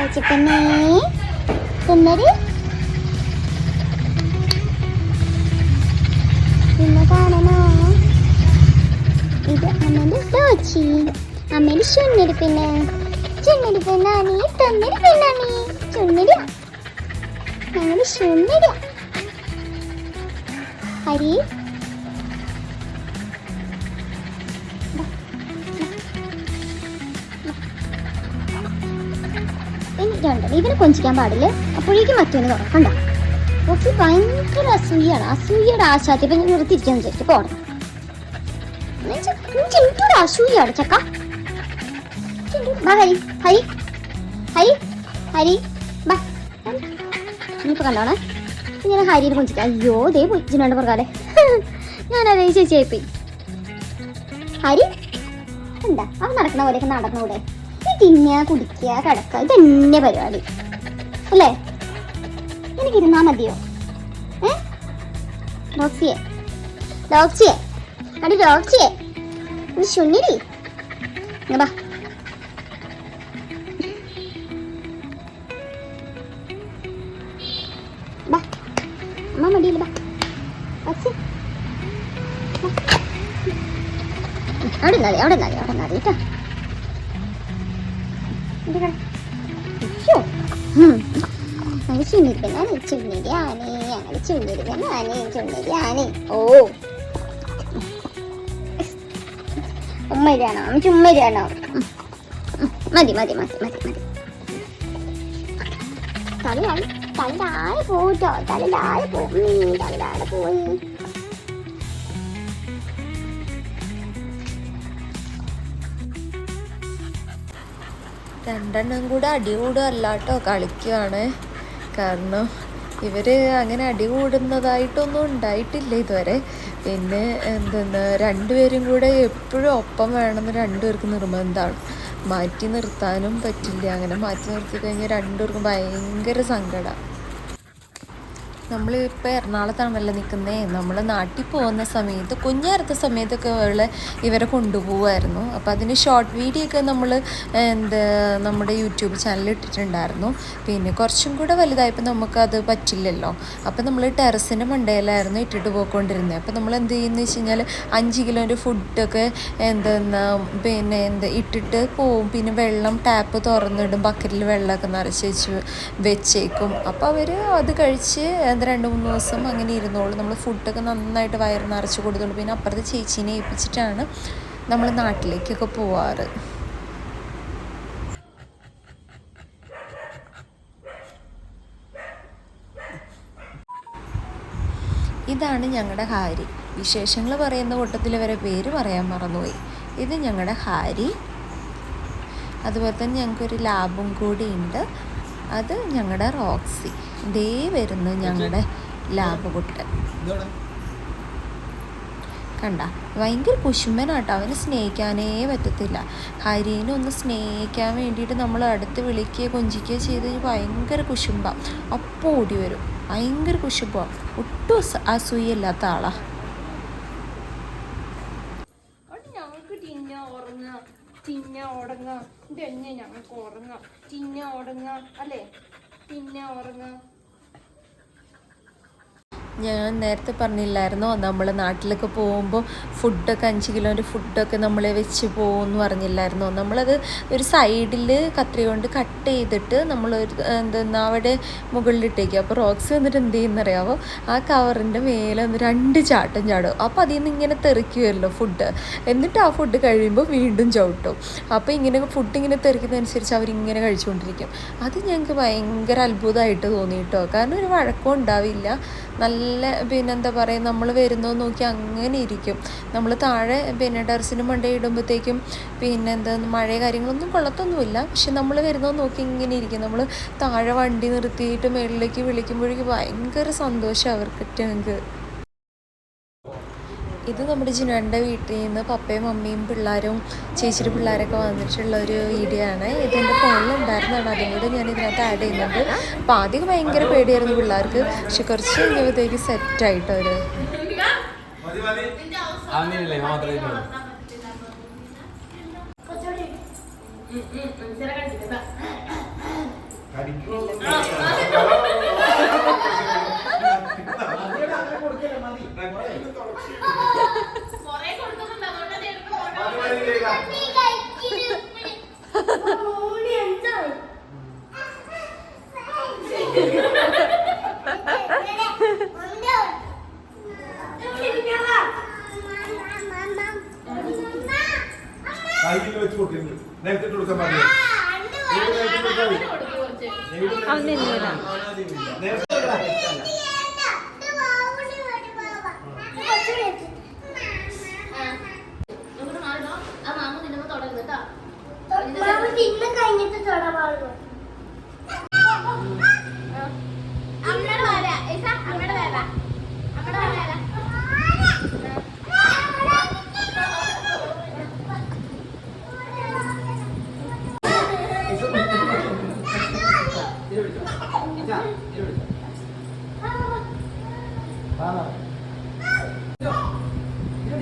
അമ്മേന്റെ ലോച്ചി ലോച്ചിപ്പന്നെ സുന്ദരി പിന്നെ കാണണോ ഇത് അമ്മേന്റെ ലോച്ചി അമ്മേന്റെ ചുന്നരി പിന്നെ ചുന്നരി പെണ്ണാണി തൊന്നരി പെണ്ണാണി ചുന്നരി ഞങ്ങളുടെ ചുന്നരി ഹരി ഇനി രണ്ട് ഇവനെ കൊഞ്ചിക്കാൻ പാടില്ല. അപ്പോഴേക്കും മറ്റൊന്ന് തുറക്കണ്ട ഓഫി ഭയങ്കര അസൂയാണ് അസൂയയുടെ ആശാത്തി. ഇപ്പൊ ഞാൻ നിർത്തിയിരിക്കാൻ വിചാരിച്ചു. പോണം. എനിക്കൊരു അസൂയാണ് ചക്ക. ഹരി. ഹരി. ഹരി. ഹരി. ബാ. ഇനിയിപ്പോ കണ്ടോണേ? ഇങ്ങനെ ഹരിയിൽ കൊഞ്ചിക്കാം അയ്യോ ദേ പോയി. ജിനുണ്ട് പുറകാലെ. ഞാനതേ ചേച്ചി പോയി ഹരി? എന്താ? അവൻ നടക്കണ പോലെയൊക്കെ നടന്നൂടെ. തിന്നുക കുടിക്കുക കിടക്കുക ഇതന്നെ പരിപാടി. അല്ലേ? എനിക്ക് ഇരുന്നാ മതിയോ? ഏ? ഡോക്സിയെ? അടി ഡോക്സിയെ? നീ അവിടെ നിന്നാ അവിടെ നിന്നാ അവിടെ നിന്നാ കേട്ടോ. ഞങ്ങൾ ചുന്നിരിക്കണാണ് ചുന്നിരിയാണ് ഞങ്ങൾ ചുന്നിരിക്കണാണ് ചുന്നിരിയാണ് ഓ. ഉമ്മരിയാണോ അമ്മ ചുമ്മരാണോ മതി മതി മതി മതി മതി. തലയായി തലയായി പോട്ടോ തലയായി പോകും തലയാടെ പോയി. രണ്ടെണ്ണം കൂടെ അടി കേട്ടോ കളിക്കുകയാണ് കാരണം ഇവർ അങ്ങനെ അടി കൂടുന്നതായിട്ടൊന്നും ഉണ്ടായിട്ടില്ല ഇതുവരെ. പിന്നെ എന്തെന്ന് രണ്ടുപേരും കൂടെ എപ്പോഴും ഒപ്പം വേണമെന്ന് രണ്ടുപേർക്ക് നിർബന്ധമാണ്. മാറ്റി നിർത്താനും പറ്റില്ല. അങ്ങനെ മാറ്റി നിർത്തി കഴിഞ്ഞാൽ രണ്ടുപേർക്കും ഭയങ്കര സങ്കടമാണ് നമ്മളിപ്പോൾ എറണാകുളത്താണല്ലോ നിൽക്കുന്നത് നമ്മൾ നാട്ടിൽ പോകുന്ന സമയത്ത് കുഞ്ഞായിരുന്ന സമയത്തൊക്കെ അവളെ ഇവരെ കൊണ്ടുപോകുമായിരുന്നു അപ്പോൾ അതിന് ഷോർട്ട് വീഡിയോ ഒക്കെ നമ്മൾ എന്താ നമ്മുടെ യൂട്യൂബ് ചാനലിൽ ഇട്ടിട്ടുണ്ടായിരുന്നു. പിന്നെ കുറച്ചും കൂടെ വലുതായപ്പോൾ നമുക്കത് പറ്റില്ലല്ലോ. അപ്പോൾ നമ്മൾ ടെറസിന്റെ മണ്ടയിലായിരുന്നു ഇട്ടിട്ട് പോയിക്കൊണ്ടിരുന്നത് അപ്പോൾ നമ്മൾ എന്ത് ചെയ്യുന്നത് വെച്ച് കഴിഞ്ഞാൽ അഞ്ച് കിലോന്റെ ഫുഡൊക്കെ എന്താ പിന്നെ എന്താ ഇട്ടിട്ട് പോവും. പിന്നെ വെള്ളം ടാപ്പ് തുറന്നിടും ബക്കറ്റിൽ വെള്ളമൊക്കെ നിറച്ച് വെച്ച് വെച്ചേക്കും. അപ്പോൾ അവർ അത് കഴിച്ച് എന്താ രണ്ട് മൂന്ന് ദിവസം അങ്ങനെ ഇരുന്നോളൂ. നമ്മൾ ഫുഡൊക്കെ നന്നായിട്ട് വയറ് നിറച്ച് കൊടുത്തോളൂ. പിന്നെ അപ്പുറത്തെ ചേച്ചീനെ ഏൽപ്പിച്ചിട്ടാണ് നമ്മൾ നാട്ടിലേക്കൊക്കെ പോവാറ്. ഇതാണ് ഞങ്ങളുടെ ഹാരി. വിശേഷങ്ങൾ പറയുന്ന കൂട്ടത്തിൽ വരെ പേര് പറയാൻ മറന്നുപോയി. ഇത് ഞങ്ങളുടെ ഹാരി. അതുപോലെ തന്നെ ഞങ്ങൾക്കൊരു ലാബും കൂടി ഉണ്ട് അത് ഞങ്ങളുടെ റോക്സി. ദേ വരുന്നു ഞങ്ങളുടെ ലാബ് കുട്ടൻ. കണ്ട? ഭയങ്കര കുശുമ്പനാട്ടോ. അവനെ സ്നേഹിക്കാനേ പറ്റത്തില്ല. ഹരീനെ ഒന്ന് സ്നേഹിക്കാൻ വേണ്ടിയിട്ട് നമ്മൾ അടുത്ത് വിളിക്കുകയോ കൊഞ്ചിക്കുകയോ ചെയ്ത് ഭയങ്കര കുശുമ്പ. അപ്പോൾ ഓടി വരും. ഭയങ്കര കുശുമ്പ. ഒട്ടും അസൂയല്ലാത്ത ആളാ. ഞങ്ങൾക്ക് തിന്ന ഉറങ്ങാം തിന്ന ഉറങ്ങാം ഇതന്നെ ഞങ്ങൾക്ക് ഉറങ്ങാം. തിന്ന ഉറങ്ങാം അല്ലേ? തിന്ന ഉറങ്ങാം. ഞാൻ നേരത്തെ പറഞ്ഞില്ലായിരുന്നു? നമ്മൾ നാട്ടിലൊക്കെ പോകുമ്പോൾ ഫുഡൊക്കെ അഞ്ച് കിലോന്റെ ഫുഡൊക്കെ നമ്മൾ വെച്ച് പോകുമെന്ന് പറഞ്ഞില്ലായിരുന്നോ? നമ്മളത് ഒരു സൈഡിൽ കത്രി കൊണ്ട് കട്ട് ചെയ്തിട്ട് നമ്മൾ ഒരു എന്തെന്നാ അവിടെ മുകളിലിട്ടേക്കും. അപ്പോൾ റോക്സ് വന്നിട്ട് എന്ത് ചെയ്യുന്നറിയാവോ? ആ കവറിന്റെ മേലെ ഒന്ന് രണ്ട് ചാട്ടം ചാടും. അപ്പോൾ അതിൽ നിന്ന് ഇങ്ങനെ തെറിക്കുമല്ലോ ഫുഡ്. എന്നിട്ട് ആ ഫുഡ് കഴിയുമ്പോൾ വീണ്ടും ചവിട്ടും. അപ്പോൾ ഇങ്ങനെ ഫുഡ് ഇങ്ങനെ തെറിക്കുന്നതനുസരിച്ച് അവരിങ്ങനെ കഴിച്ചുകൊണ്ടിരിക്കും. അത് ഞങ്ങൾക്ക് ഭയങ്കര അത്ഭുതമായിട്ട് തോന്നി കേട്ടോ കാരണം ഒരു വഴക്കം ഉണ്ടാവില്ല. നല്ല പിന്നെ എന്താ പറയുക നമ്മൾ വരുന്നത് നോക്കി അങ്ങനെ ഇരിക്കും. നമ്മൾ താഴെ പിന്നെ ടെറസിന് മണ്ടേ ഇടുമ്പോഴത്തേക്കും പിന്നെ എന്താ മഴ കാര്യങ്ങളൊന്നും കൊള്ളത്തൊന്നുമില്ല. പക്ഷെ നമ്മൾ വരുന്നത് നോക്കി ഇങ്ങനെ ഇരിക്കും. നമ്മൾ താഴെ വണ്ടി നിർത്തിയിട്ട് മുകളിലേക്ക് വിളിക്കുമ്പോഴേക്കും ഭയങ്കര സന്തോഷം അവർക്ക് ഞങ്ങൾക്ക് ഇത് നമ്മുടെ ജിനുവിന്റെ വീട്ടിൽ നിന്ന് പപ്പയും മമ്മിയും പിള്ളേരും ചേച്ചിയുടെ പിള്ളേരൊക്കെ വന്നിട്ടുള്ള ഒരു വീഡിയോ ആണ്. ഇത് എന്റെ ഫോണിൽ ഉണ്ടായിരുന്നതാണ്. അതും കൂടെ ഞാൻ ഇതിനകത്ത് ആഡ് ചെയ്യുന്നുണ്ട്. അപ്പോൾ ആദ്യം ഭയങ്കര പേടിയായിരുന്നു പിള്ളേർക്ക്. പക്ഷെ കുറച്ച് കഴിഞ്ഞപ്പോഴത്തേക്ക് സെറ്റായിട്ട് അവർ ഉള്ളൂ കയ്യിൽ വെച്ച് കൊടുക്കുന്നു നേരത്തെ കൊടുക്കാൻ പറഞ്ഞു അവൻ തിന്നൂല. നേരത്തെ തിന്ന് കഴിഞ്ഞിട്ട് തൊടാൻ പാടുള്ളൂ അമ്മയുടെ വര ഇസ അമ്മയുടെ വര അമ്മയുടെ വര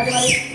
মাঝে মাঝে